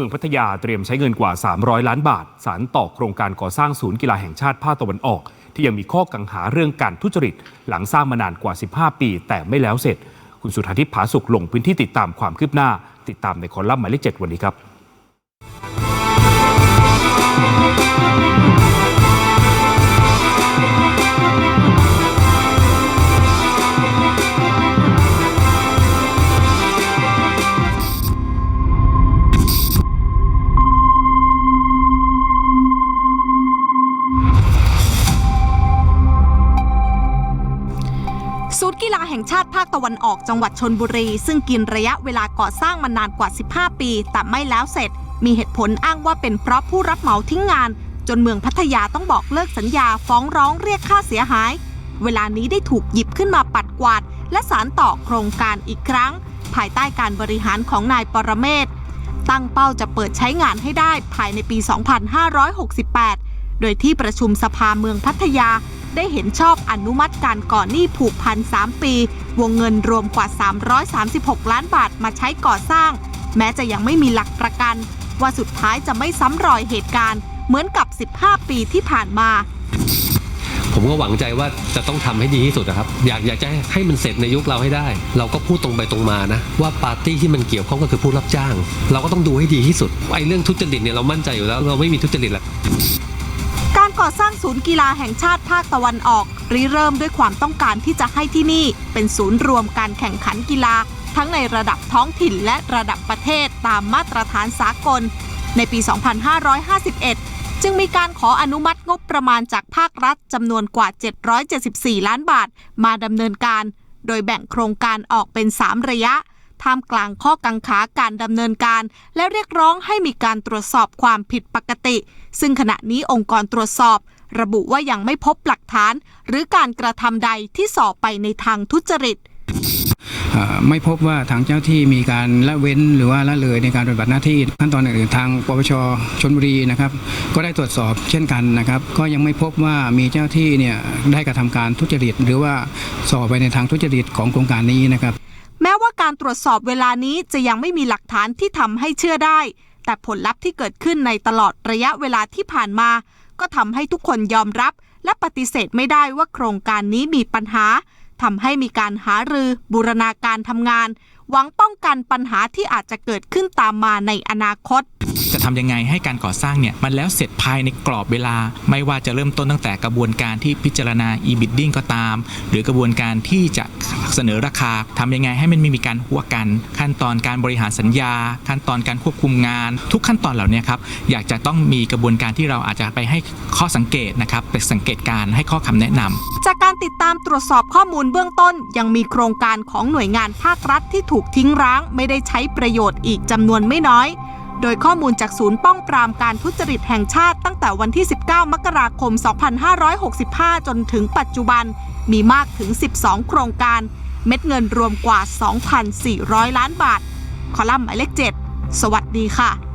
มืองพัทยาเตรียมใช้เงินกว่า 300 ล้านบาท สารต่อโครงการก่อสร้างศูนย์กีฬาแห่งชาติภาคตะวันออก ที่ยังมีข้อกังหาเรื่องการทุจริต หลังสร้างมานานกว่า 15 ปี แต่ไม่แล้วเสร็จ คุณสุธาทิพย์ผาสุกลงพื้นที่ติดตามความคืบหน้า ติดตามในคอลัมน์หมายเลข7วันนี้ครับ กีฬาแห่งชาติภาคตะวันออกจังหวัดชนบุรี ซึ่งกินระยะเวลาก่อสร้างมานานกว่า 15 ปี แต่ไม่แล้วเสร็จ มีเหตุผลอ้างว่าเป็นเพราะผู้รับเหมาทิ้งงาน จนเมืองพัทยาต้องบอกเลิกสัญญาฟ้องร้องเรียกค่าเสียหาย เวลานี้ได้ถูกหยิบขึ้นมาปัดกวาด และสารต่อโครงการอีกครั้ง ภายใต้การบริหารของนายปรเมศตั้งเป้าจะเปิดใช้งานให้ได้ภายในปี 2568 โดยที่ประชุมสภาเมืองพัทยา ได้เห็นชอบอนุมัติการก่อนหนี้ผูกพัน 3 ปี วงเงินรวมกว่า 336 ล้านบาทมาใช้ก่อสร้าง แม้จะยังไม่มีหลักประกัน ว่าสุดท้ายจะไม่ซ้ำรอยเหตุการณ์ เหมือนกับ 15 ปีที่ผ่านมา ผมก็หวังใจว่าจะต้องทำให้ดีที่สุดนะครับ อยากอยากจะให้มันเสร็จในยุคเราให้ได้ เราก็พูดตรงไปตรงมานะ ว่าปาร์ตี้ที่มันเกี่ยวข้องก็คือผู้รับจ้าง เราก็ต้องดูให้ดีที่สุดไอ้เรื่องทุจริตเนี่ยเรามั่นใจอยู่แล้วเราไม่มีทุจริตหละก ก่อสร้างศูนย์กีฬาแห่งชาติภาคตะวันออกริเริ่มด้วยความต้องการที่จะให้ที่นี่ เป็นศูนย์รวมการแข่งขันกีฬา ทั้งในระดับท้องถิ่นและระดับประเทศตามมาตรฐานสากล ในปี 2551 จึงมีการขออนุมัติงบประมาณจากภาครัฐจำนวนกว่า 774 ล้านบาท มาดำเนินการ โดยแบ่งโครงการออกเป็น 3 ระยะ ท่ามกลางข้อกังขาการดำเนินการ และเรียกร้องให้มีการตรวจสอบความผิดปกติ ซึ่งขณะนี้องค์กรตรวจสอบ ระบุว่ายังไม่พบหลักฐาน หรือการกระทำใดที่สอบไปในทางทุจริตไม่พบว่าทางเจ้าที่มีการละเว้นหรือว่าละเลยในการปฏิบัติหน้าที่ขั้นตอนอื่นๆทางปปชชนบุรีนะครับก็ได้ตรวจสอบเช่นกันนะครับ ก็ยังไม่พบว่ามีเจ้าที่เนี่ยได้กระทำการทุจริต หรือว่าสอบไปในทางทุจริตของโครงการนี้นะครับ แม้ว่าการตรวจสอบเวลานี้จะยังไม่มีหลักฐานที่ทำให้เชื่อได้ แต่ผลลัพธ์ที่เกิดขึ้นในตลอดระยะเวลาที่ผ่านมา ก็ทำให้ทุกคนยอมรับ และปฏิเสธไม่ได้ว่าโครงการนี้มีปัญหาทำให้มีการหารือบูรณาการทำงาน หวังป้องกันปัญหาที่อาจจะเกิดขึ้นตามมาในอนาคต จะทำยังไงให้การก่อสร้างเนี่ยมันแล้วเสร็จภายในกรอบเวลา ไม่ว่าจะเริ่มต้นตั้งแต่กระบวนการที่พิจารณา e-bidding ก็ตาม หรือกระบวนการที่จะเสนอราคาทำยังไงให้มันไม่มีการหัวกัน ขั้นตอนการบริหารสัญญา ขั้นตอนการควบคุมงาน ทุกขั้นตอนเหล่านี้ครับอยากจะต้องมีกระบวนการที่เราอาจจะไปให้ข้อสังเกตนะครับไปสังเกตการให้ข้อคำแนะนำจากการติดตามตรวจสอบข้อมูลเบื้องต้น ยังมีโครงการของหน่วยงานภาครัฐที่ถูกทิ้งร้าง ไม่ได้ใช้ประโยชน์อีกจำนวนไม่น้อย โดยข้อมูลจากศูนย์ป้องปรามการทุจริตแห่งชาติตั้งแต่วันที่ 19 มกราคม 2565 จนถึงปัจจุบัน มีมากถึง 12 โครงการ เม็ดเงินรวมกว่า 2,400 ล้านบาท คอลัมน์หมายเลข 7 สวัสดีค่ะ